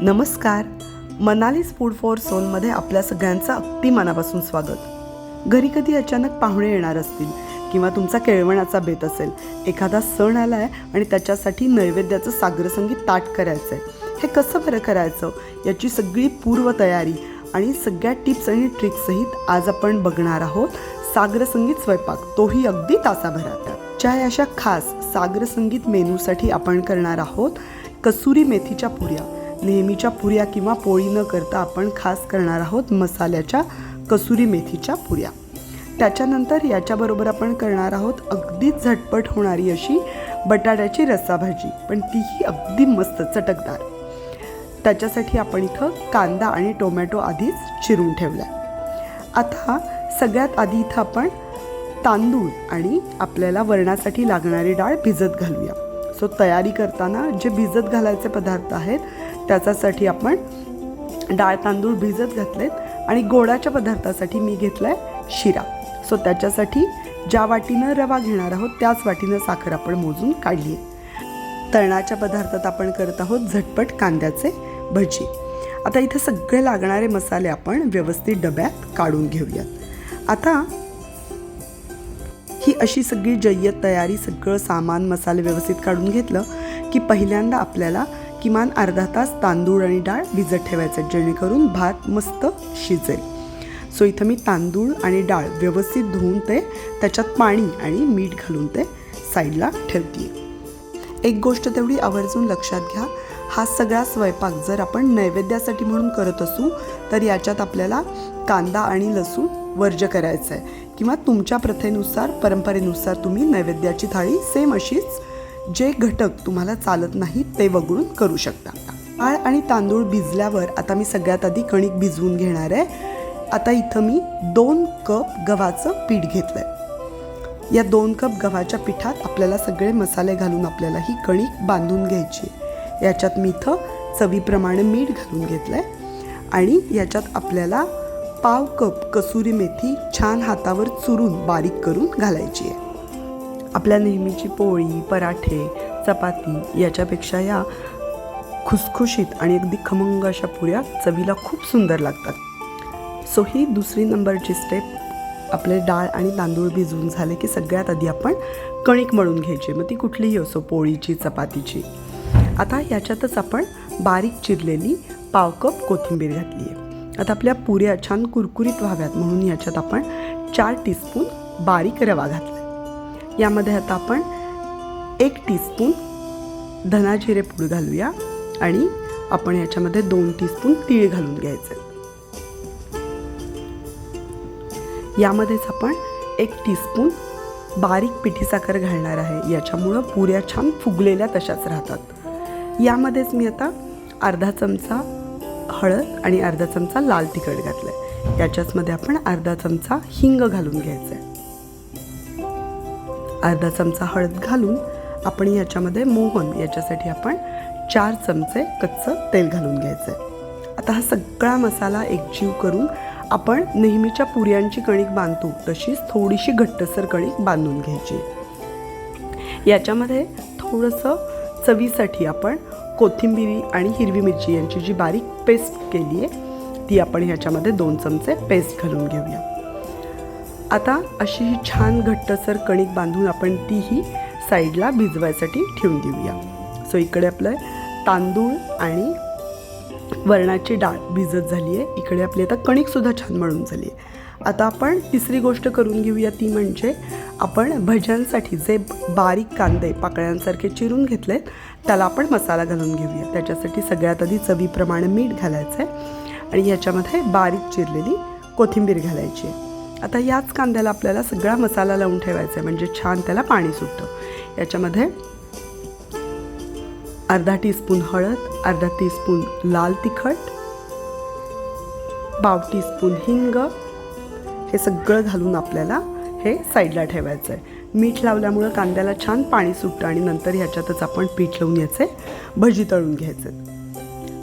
नमस्कार. मनालीज food for सोलमध्ये आपल्या सगळ्यांचं अगदी मनापासून स्वागत. घरी कधी अचानक पाहुणे येणार असतील किंवा तुमचा केळवणाचा बेत असेल एखादा सण आला आहे आणि त्याच्यासाठी नैवेद्याचं सागरसंगीत ताट करायचं आहे हे कसं बरं करायचं? याची सगळी पूर्वतयारी आणि सगळ्या टिप्स आणि ट्रिक्ससहित आज आपण बघणार आहोत सागरसंगीत स्वयंपाक. तोही अगदी तासाभरात च्या अशा खास सागरसंगीत मेनूसाठी आपण करणार आहोत कसुरी मेथीच्या पुऱ्या. नेहमीच्या पुऱ्या किंवा पोळी न करता आपण खास करणार आहोत मसाल्याच्या कसुरी मेथीच्या पुऱ्या. त्याच्यानंतर याच्याबरोबर आपण करणार आहोत अगदी झटपट होणारी अशी बटाट्याची रस्साभाजी पण तीही अगदी मस्त चटकदार. त्याच्यासाठी आपण इथं कांदा आणि टोमॅटो आधीच चिरून ठेवला आता सगळ्यात आधी इथं आपण तांदूळ आणि आपल्याला वरणासाठी लागणारी डाळ भिजत घालूया. सो तयारी करताना जे भिजत घालायचे पदार्थ आहेत त्याच्यासाठी आपण डाळ तांदूळ भिजत घातलेत आणि गोडाच्या पदार्थासाठी मी घेतला आहे शिरा. सो त्याच्यासाठी ज्या वाटीनं रवा घेणार आहोत त्याच वाटीनं साखर आपण मोजून काढली आहे. तळणाच्या पदार्थात आपण करत आहोत झटपट कांद्याचे भजी. आता इथं सगळे लागणारे मसाले आपण व्यवस्थित डब्यात काढून घेऊयात. आता ही अशी सगळी जय्यत तयारी सगळं सामान मसाले व्यवस्थित काढून घेतलं की पहिल्यांदा आपल्याला किमान अर्धा तास तांदूळ आणि डाळ भिजत ठेवायचं जेणेकरून भात मस्त शिजेल. सो इथं मी तांदूळ आणि डाळ व्यवस्थित धुवून ते त्याच्यात पाणी आणि मीठ घालून ते साईडला ठेवते एक गोष्ट तेवढी आवर्जून लक्षात घ्या हा सगळा स्वयंपाक जर आपण नैवेद्यासाठी म्हणून करत असू तर याच्यात आपल्याला कांदा आणि लसूण वर्ज करायचं आहे किंवा तुमच्या प्रथेनुसार परंपरेनुसार तुम्ही नैवेद्याची थाळी सेम अशीच जे घटक तुम्हाला चालत नाही ते वगळून करू शकता. डाळ आणि तांदूळ भिजल्यावर आता मी सगळ्यात आधी कणिक भिजवून घेणार आहे. आता इथं मी दोन कप गव्हाचं पीठ घेतलं आहे या दोन कप गव्हाच्या पिठात आपल्याला सगळे मसाले घालून आपल्याला ही कणिक बांधून घ्यायची याच्यात मी इथं चवीप्रमाणे मीठ घालून घेतलं आहे आणि याच्यात आपल्याला पाव कप कसुरी मेथी छान हातावर चुरून बारीक करून घालायची आहे. आपल्या नेहमीची पोळी पराठे चपाती याच्यापेक्षा या खुसखुशीत आणि अगदी खमंग अशा पुऱ्या चवीला खूप सुंदर लागतात. सो ही दुसरी नंबरची स्टेप आपले डाळ आणि तांदूळ भिजवून झाले की सगळ्यात आधी आपण कणिक मळून घ्यायची. मग ती कुठलीही असो पोळीची चपातीची. आता याच्यातच आपण बारीक चिरलेली पाव कप कोथिंबीर घातली आहे आता आपल्या पुऱ्या छान कुरकुरीत व्हाव्यात म्हणून याच्यात आपण चार टीस्पून बारीक रवा घातला यामध्ये आता आपण एक टीस्पून धना जिरे पूड घालूया आणि आपण याच्यामध्ये दोन टीस्पून तीळ घालून घ्यायचे यामध्येच आपण एक टीस्पून बारीक पिठी साखर घालणार आहे. याच्यामुळं पुऱ्या छान फुगलेल्या तशाच राहतात. यामध्येच मी आता अर्धा चमचा हळद आणि अर्धा चमचा लाल तिखट घातलं आहे याच्याचमध्ये आपण अर्धा चमचा हिंग घालून घ्यायचं आहे अर्धा चमचा हळद घालून आपण याच्यामध्ये मोहन याच्यासाठी आपण चार चमचे कच्चं तेल घालून घ्यायचं आहे आता हा सगळा मसाला एकजीव करून आपण नेहमीच्या पुऱ्यांची कणिक बांधतो तशीच थोडीशी घट्टसर कणिक बांधून घ्यायची. याच्यामध्ये थोडंसं चवीसाठी आपण कोथिंबिरी आणि हिरवी मिरची यांची जी बारीक पेस्ट केली आहे ती आपण ह्याच्यामध्ये दोन चमचे पेस्ट घालून घेऊया. आता अशी ही छान घट्टसर कणिक बांधून आपण तीही साईडला भिजवायसाठी ठेवून देऊया. सो इकडे आपलं तांदूळ आणि वरणाची डाळ भिजत झाली आहे. इकडे आपली आता कणिकसुद्धा छान मळून झाली आहे. आता आपण तिसरी गोष्ट करून घेऊया ती म्हणजे आपण भज्यांसाठी जे बारीक कांदे पाकळ्यांसारखे चिरून घेतले त्याला आपण मसाला घालून घेऊया. त्याच्यासाठी सगळ्यात आधी चवीप्रमाणे मीठ घालायचं आहे आणि याच्यामध्ये बारीक चिरलेली कोथिंबीर घालायची आहे. आता याच कांद्याला आपल्याला सगळा मसाला लावून ठेवायचा आहे म्हणजे छान त्याला पाणी सुटतं. याच्यामध्ये अर्धा टीस्पून हळद अर्धा टीस्पून लाल तिखट पाव टीस्पून हिंग हे सगळं घालून आपल्याला हे साईडला ठेवायचं आहे. मीठ लावल्यामुळं कांद्याला छान पाणी सुटतं आणि नंतर ह्याच्यातच आपण पीठ लावून याचे भजी तळून घ्यायचे.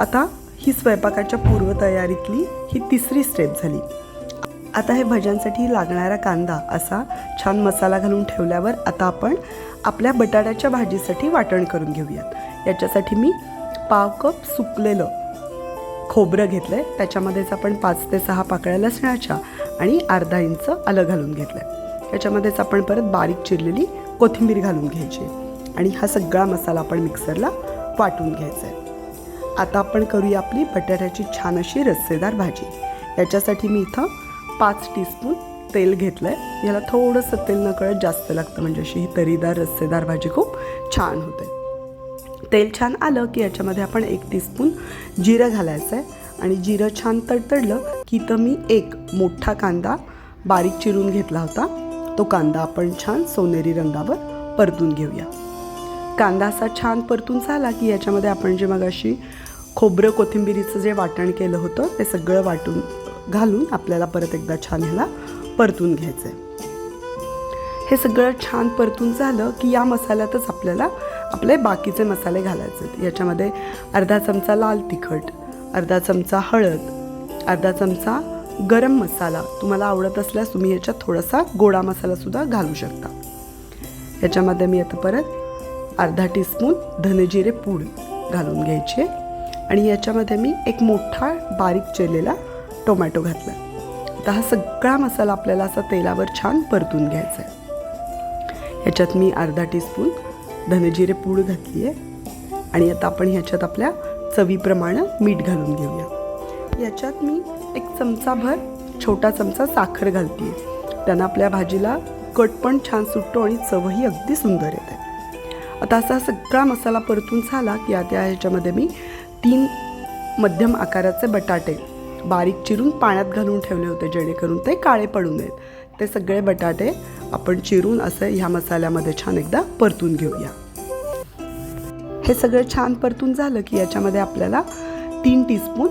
आता ही स्वयंपाकाच्या पूर्वतयारीतली ही तिसरी स्टेप झाली. आता हे भज्यांसाठी लागणारा कांदा असा छान मसाला घालून ठेवल्यावर आता आपण आपल्या बटाट्याच्या भाजीसाठी वाटण करून घेऊयात. याच्यासाठी मी पाव कप सुकलेलं खोबरं घेतलं आहे त्याच्यामध्येच आपण पाच ते सहा पाकळ्या लसणाच्या आणि अर्धा इंच आलं घालून घेतलं आहे त्याच्यामध्येच आपण परत बारीक चिरलेली कोथिंबीर घालून घ्यायची आणि हा सगळा मसाला आपण मिक्सरला वाटून घ्यायचा आहे आता आपण करूया आपली बटाट्याची छान अशी रस्सेदार भाजी. याच्यासाठी मी इथं पाच टीस्पून तेल घेतलं आहे याला थोडंसं तेल नकळत जास्त लागतं म्हणजे अशी ही तरीदार रस्सेदार भाजी खूप छान होते. तेल छान आलं की याच्यामध्ये आपण एक टीस्पून जिरं घालायचं आहे आणि जिरं छान तडतडलं की तर मी एक मोठा कांदा बारीक चिरून घेतला होता. तो कांदा आपण छान सोनेरी रंगावर परतून घेऊया. कांदा असा छान परतून झाला की याच्यामध्ये आपण जे मग अशी खोबरं कोथिंबिरीचं जे वाटण केलं होतं ते सगळं वाटून घालून आपल्याला परत एकदा छान ह्याला परतून घ्यायचं आहे हे सगळं छान परतून झालं की या मसाल्यातच आपल्याला आपले बाकीचे मसाले घालायचे आहेत. याच्यामध्ये अर्धा चमचा लाल तिखट अर्धा चमचा हळद अर्धा चमचा गरम मसाला तुम्हाला आवडत असल्यास तुम्ही याच्यात थोडासा गोडा मसालासुद्धा घालू शकता. याच्यामध्ये मी आता परत अर्धा टीस्पून धनेजिरे पूड घालून घ्यायची आहे आणि याच्यामध्ये मी एक मोठा बारीक चेलेला टोमॅटो घातला. आता हा सगळा मसाला आपल्याला असा तेलावर छान परतून घ्यायचा आहे. ह्याच्यात मी अर्धा टीस्पून धनेजिरे पूड घातली आहे आणि आता आपण ह्याच्यात आपल्या चवीप्रमाणे मीठ घालून घेऊया. याच्यात मी एक चमचाभर छोटा चमचा साखर घालते त्यानं आपल्या भाजीला कट पण छान सुटतो आणि चवही अगदी सुंदर येते. आता असा सगळा मसाला परतून झाला की आता ह्याच्यामध्ये मी तीन मध्यम आकाराचे बटाटे बारीक चिरून पाण्यात घालून ठेवले होते जेणेकरून ते काळे पडू नयेत. ते सगळे बटाटे आपण चिरून असं ह्या मसाल्यामध्ये छान एकदा परतून घेऊया. हे सगळं छान परतून झालं की याच्यामध्ये आपल्याला तीन टीस्पून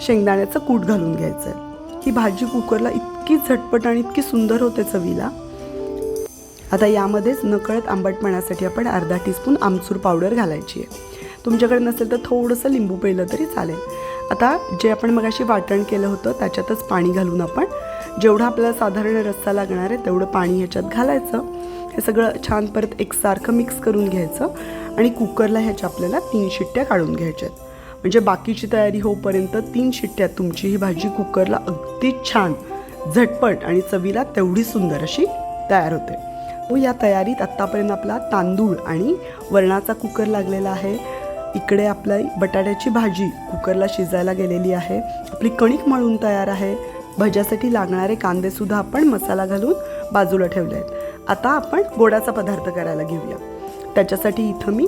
शेंगदाण्याचं कूट घालून घ्यायचं आहे. ही भाजी कुकरला इतकी झटपट आणि इतकी सुंदर होते चवीला. आता यामध्येच नकळत आंबटपणासाठी आपण अर्धा टीस्पून आमचूर पावडर घालायची आहे. तुमच्याकडे नसेल तर थोडंसं लिंबू पिळलं तरी चालेल. आता जे आपण मगाशी वाटण केलं होतं त्याच्यातच पाणी घालून आपण जेवढं आपल्याला साधारण रस्सा लागणार आहे तेवढं पाणी ह्याच्यात घालायचं. हे सगळं छान परत एकसारखं मिक्स करून घ्यायचं आणि कुकरला ह्याच्या आपल्याला तीन शिट्ट्या काढून घ्यायच्या आहेत. म्हणजे बाकीची तयारी होईपर्यंत तीन शिट्ट्यात तुमची ही भाजी कुकरला अगदी छान झटपट आणि चवीला तेवढी सुंदर अशी तयार होते. व या तयारीत आत्तापर्यंत आपला तांदूळ आणि वरणाचा कुकर लागलेला आहे. इकडे आपली बटाट्याची भाजी कुकरला शिजायला गेलेली आहे. आपली कणिक मळून तयार आहे. भज्यासाठी लागणारे कांदेसुद्धा आपण मसाला घालून बाजूला ठेवले आहेत. आता आपण गोडाचा पदार्थ करायला घेऊया. त्याच्यासाठी इथं मी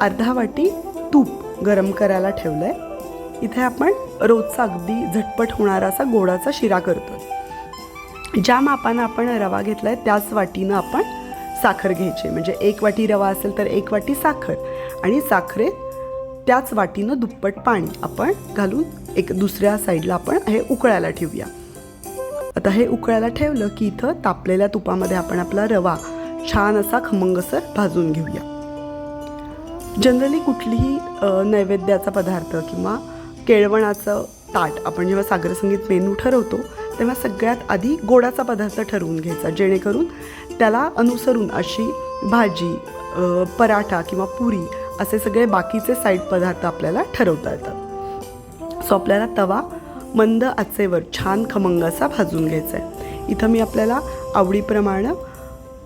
अर्धा वाटी तूप गरम करायला ठेवलं आहे इथे आपण रोजचा अगदी झटपट होणारा असा गोडाचा शिरा करतो ज्या मापानं आपण रवा घेतला आहे त्याच वाटीनं आपण साखर घ्यायची. म्हणजे एक वाटी रवा असेल तर एक वाटी साखर आणि साखरेत त्याच वाटीनं दुप्पट पाणी आपण घालून एक दुसऱ्या साईडला आपण हे उकळायला ठेवूया. आता हे उकळायला ठेवलं की इथं तापलेल्या तुपामध्ये आपण आपला रवा छान असा खमंगसर भाजून घेऊया. जनरली कुठलीही नैवेद्याचा पदार्थ किंवा केळवणाचं ताट आपण जेव्हा सागरसंगीत मेनू ठरवतो तेव्हा सगळ्यात आधी गोडाचा पदार्थ ठरवून घ्यायचा जेणेकरून त्याला अनुसरून अशी भाजी पराठा किंवा पुरी असे सगळे बाकीचे साईड पदार्थ आपल्याला ठरवता येतात. सो आपल्याला तवा मंद आचेवर छान खमंग असा भाजून घ्यायचा आहे. इथं मी आपल्याला आवडीप्रमाणे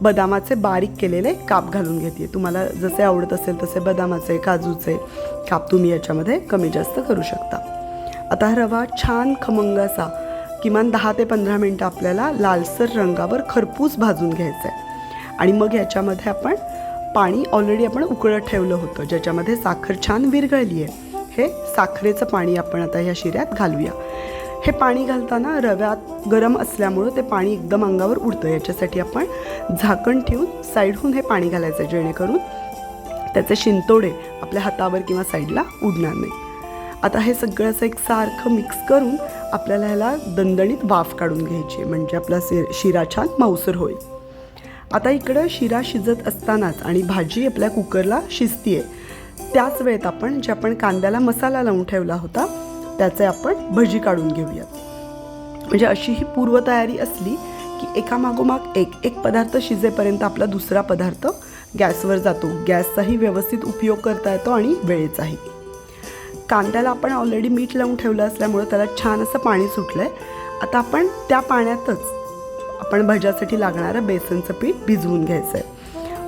बदामाचे बारीक केलेले काप घालून घेते तुम्हाला जसे आवडत असेल तसे बदामाचे काजूचे काप तुम्ही याच्यामध्ये कमी जास्त करू शकता. आता हा रवा छान खमंग असा किमान दहा ते पंधरा मिनटं आपल्याला लालसर रंगावर खरपूस भाजून घ्यायचं आहे आणि मग याच्यामध्ये आपण पाणी ऑलरेडी आपण उकळत ठेवलं होतं ज्याच्यामध्ये साखर छान विरघळली आहे हे साखरेचं पाणी आपण आता ह्या शिऱ्यात घालूया. हे पाणी घालताना रव्यात गरम असल्यामुळं ते पाणी एकदम अंगावर उडतं. याच्यासाठी आपण झाकण ठेवून साईडहून हे पाणी घालायचं आहे जेणेकरून त्याचे शिंतोडे आपल्या हातावर किंवा साईडला उडणार नाही. आता हे सगळं असं एक सारखं मिक्स करून आपल्याला ह्याला दणदणीत वाफ काढून घ्यायची आहे म्हणजे आपला शि शिरा छान मऊसर होईल. आता इकडं शिरा शिजत असतानाच आणि भाजी आपल्या कुकरला शिजती आहे त्याच वेळेत आपण जे आपण कांद्याला मसाला लावून ठेवला होता त्याचे आपण भजी काढून घेऊयात. म्हणजे अशी ही पूर्वतयारी असली की एका मागोमाग एक एक पदार्थ शिजेपर्यंत आपला दुसरा पदार्थ गॅसवर जातो. गॅसचाही व्यवस्थित उपयोग करता येतो आणि वेळेचाही. कांद्याला आपण ऑलरेडी मीठ लावून ठेवलं असल्यामुळं त्याला छान असं पाणी सुटलं आहे आता आपण त्या पाण्यातच आपण भज्यासाठी लागणारं बेसनचं पीठ भिजवून घ्यायचं आहे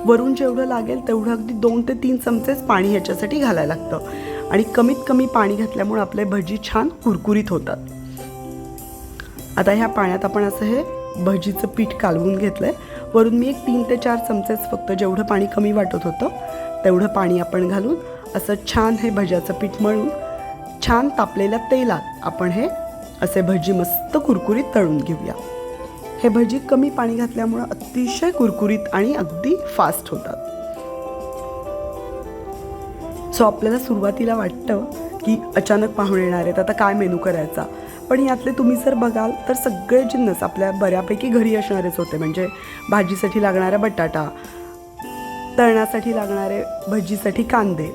वरून जेवढं लागेल तेवढं अगदी दोन ते तीन चमचेच पाणी ह्याच्यासाठी घालायला लागतं. आणि कमीत कमी पाणी घातल्यामुळे आपले भजी छान कुरकुरीत होतात. आता ह्या पाण्यात आपण असं हे भजीचं पीठ कालवून घेतलं आहे वरून मी एक तीन ते चार चमचेच फक्त जेवढं पाणी कमी वाटत होतं तेवढं पाणी आपण घालून असं छान हे भज्याचं पीठ मळून छान तापलेल्या तेलात आपण हे असे भजी मस्त कुरकुरीत तळून घेऊया. हे भजी कमी पाणी घातल्यामुळं अतिशय कुरकुरीत आणि अगदी फास्ट होतात. सो आपल्याला सुरुवातीला वाटतं की अचानक पाहुणे येणार आहेत. आता काय मेनू करायचा? पण यातले तुम्ही जर बघाल तर सगळे जिन्नस आपल्या बऱ्यापैकी घरी असणारेच होते. म्हणजे भाजीसाठी लागणारा बटाटा तळण्यासाठी लागणारे भजीसाठी कांदे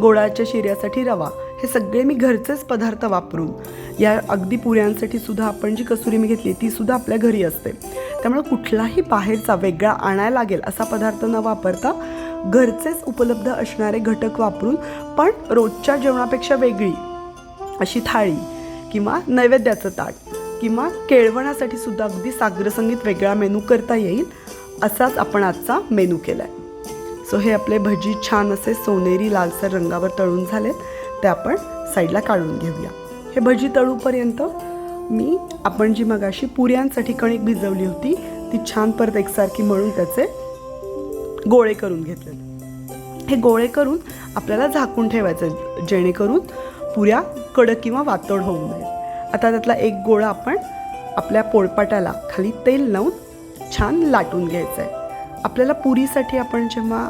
गोडाच्या शिऱ्यासाठी रवा हे सगळे मी घरचेच पदार्थ वापरून या अगदी पुऱ्यांसाठी सुद्धा आपण जी कसुरी मी घेतली ती सुद्धा आपल्या घरी असते. त्यामुळे कुठलाही बाहेरचा वेगळा आणायला लागेल असा पदार्थ न वापरता घरचेच उपलब्ध असणारे घटक वापरून पण रोजच्या जेवणापेक्षा वेगळी अशी थाळी किंवा नैवेद्याचं ताट किंवा केळवणासाठी सुद्धा अगदी सागरसंगीत वेगळा मेनू करता येईल असाच आपण आजचा मेनू केला आहे सो हे आपले भजी छान असे सोनेरी लालसर रंगावर तळून झालेत. ते आपण साईडला काढून घेऊया. हे भजी तळूपर्यंत मी आपण जी मगाशी पुऱ्यांसाठी कणिक भिजवली होती ती छान परत एकसारखी मळून त्याचे गोळे करून घेतले. हे गोळे करून आपल्याला झाकून ठेवायचं जेणेकरून पुऱ्या कडक किंवा वातड होऊ नये. आता त्यातला एक गोळा आपण आपल्या पोळपाटाला खाली तेल लावून छान लाटून घ्यायचं आहे. आपल्याला पुरीसाठी आपण जेव्हा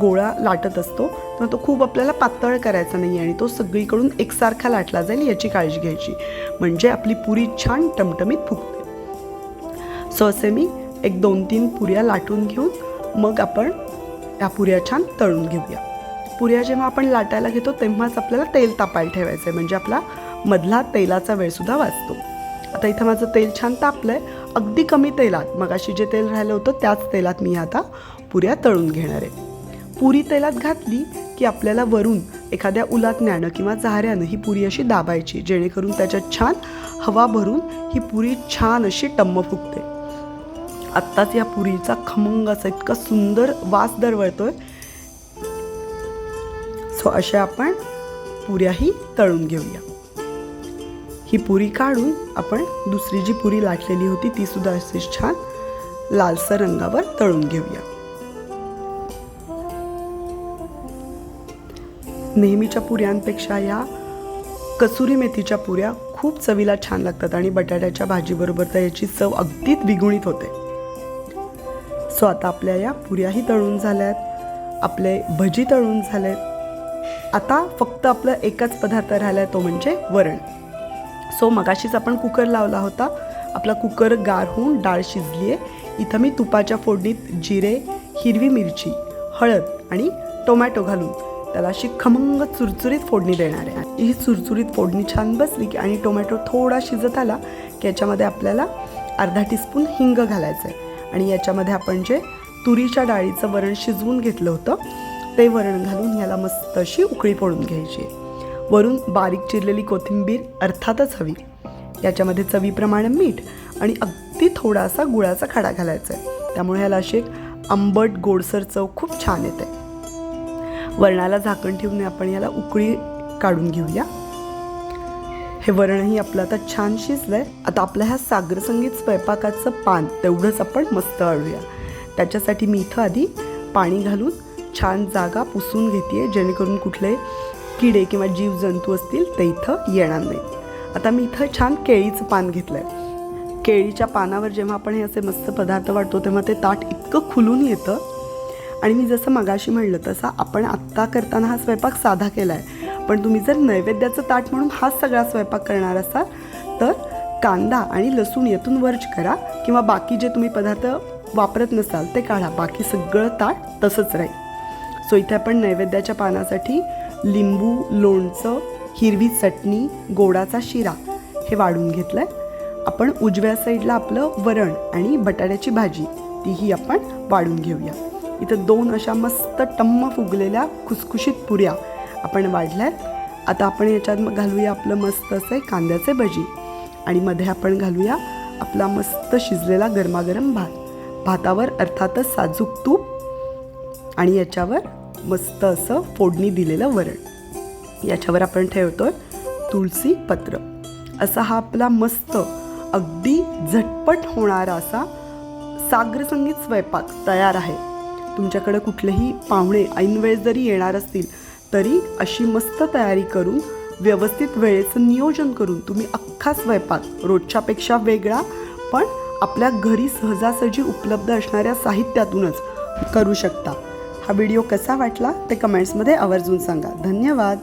गोळा लाटत असतो तेव्हा तो खूप आपल्याला पातळ करायचा नाही आणि तो सगळीकडून एकसारखा लाटला जाईल याची काळजी घ्यायची. म्हणजे आपली पुरी छान टमटमीत फुगते. सो असे मी एक दोन तीन पुऱ्या लाटून घेऊन मग आपण त्या पुऱ्या छान तळून घेऊया. पुऱ्या जेव्हा आपण लाटायला घेतो तेव्हाच आपल्याला तेल तापायला ठेवायचं आहे म्हणजे आपला मधला तेलाचा वेळसुद्धा वाचतो. आता इथं माझं तेल छान तापलं आहे अगदी कमी तेलात मगाशी जे तेल राहिलं होतं त्याच तेलात मी आता पुऱ्या तळून घेणार आहे. पुरी तेलात घातली की आपल्याला वरून एखाद्या उलातण्यानं किंवा चाहऱ्यानं ही पुरी अशी दाबायची जेणेकरून त्याच्यात छान हवा भरून ही पुरी छान अशी टम्म फुगते. आत्ताच या पुरीचा खमंग असा इतका सुंदर वास दरवळतोय. सो अशा आपण पुऱ्याही तळून घेऊया. ही पुरी काढून आपण दुसरी जी पुरी लाटलेली होती ती सुद्धा अशी छान लालसर रंगावर तळून घेऊया. नेहमीच्या पुऱ्यांपेक्षा या कसुरी मेथीच्या पुऱ्या खूप चवीला छान लागतात आणि बटाट्याच्या भाजीबरोबर तर याची चव अगदी द्विगुणित होते. सो आता आपल्या या पुऱ्याही तळून झाल्यात आपले भजी तळून झालेत. आता फक्त आपलं एकच पदार्थ राहिला आहे तो म्हणजे वरण. सो मगाशीच आपण कुकर लावला होता. आपला कुकर गार होऊन डाळ शिजली आहे इथं मी तुपाच्या फोडणीत जिरे हिरवी मिरची हळद आणि टोमॅटो घालून त्याला अशी खमंग चुरचुरीत फोडणी देणार आहे. आणि ही चुरचुरीत फोडणी छान बसली की आणि टोमॅटो थोडा शिजत आला की याच्यामध्ये आपल्याला अर्धा टीस्पून हिंग घालायचं आहे आणि याच्यामध्ये आपण जे तुरीच्या डाळीचं वरण शिजवून घेतलं होतं ते वरण घालून याला मस्त अशी उकळी पडून घ्यायची. आहे वरून बारीक चिरलेली कोथिंबीर अर्थातच हवी. याच्यामध्ये चवीप्रमाणे मीठ आणि अगदी थोडासा गुळाचा खडा घालायचा आहे. त्यामुळे ह्याला अशी एक आंबट गोडसर चव खूप छान येते. वरणाला झाकण ठेवून आपण याला उकळी काढून घेऊया. हे वरणही आपलं आता छान शिजलंय. आता आपल्या ह्या सागरसंगीत स्वयंपाकाचं पान तेवढंच आपण मस्त अळूया. त्याच्यासाठी मी इथं आधी पाणी घालून छान जागा पुसून घेते जेणेकरून कुठले किडे किंवा जीवजंतू असतील ते इथं येणार नाहीत. आता मी इथं छान केळीचं पान घेतलं आहे केळीच्या पानावर जेव्हा आपण हे असे मस्त पदार्थ वाटतो तेव्हा ते ताट इतकं खुलून येतं. आणि मी जसं मगाशी म्हणलं तसं आपण आत्ता करताना हा स्वयंपाक साधा केला आहे पण तुम्ही जर नैवेद्याचं ताट म्हणून हाच सगळा स्वयंपाक करणार असाल तर कांदा आणि लसूण यातून वर्ज करा किंवा बाकी जे तुम्ही पदार्थ वापरत नसाल ते काढा. बाकी सगळं ताट तसंच राहील. सो इथे आपण नैवेद्याच्या पानासाठी लिंबू लोणचं हिरवी चटणी गोडाचा शिरा हे वाढून घेतलं आहे आपण उजव्या साईडला आपलं वरण आणि बटाट्याची भाजी तीही आपण वाढून घेऊया. इथं दोन अशा मस्त टम्म फुगलेल्या खुसखुशीत पुऱ्या आपण वाढल्यात. आता आपण याच्यात मग घालूया आपलं मस्त असे कांद्याचे भजी आणि मध्ये आपण घालूया आपला मस्त शिजलेला गरमागरम भात. भातावर अर्थातच साजूक तूप आणि याच्यावर मस्त असं फोडणी दिलेलं वरण. याच्यावर आपण ठेवतो आहे तुळसी पत्र. असा हा आपला मस्त अगदी झटपट होणारा असा साग्रसंगीत स्वयंपाक तयार आहे. तुमच्याकडे कुठलेही पाहुणे ऐनवेळ जरी येणार असतील तरी अशी मस्त तयारी करून व्यवस्थित वेळेचं नियोजन करून तुम्ही अख्खा स्वयंपाक रोजच्यापेक्षा वेगळा पण आपल्या घरी सहजासहजी उपलब्ध असणाऱ्या साहित्यातूनच करू शकता. हा व्हिडिओ कसा वाटला ते कमेंट्समध्ये आवर्जून सांगा. धन्यवाद.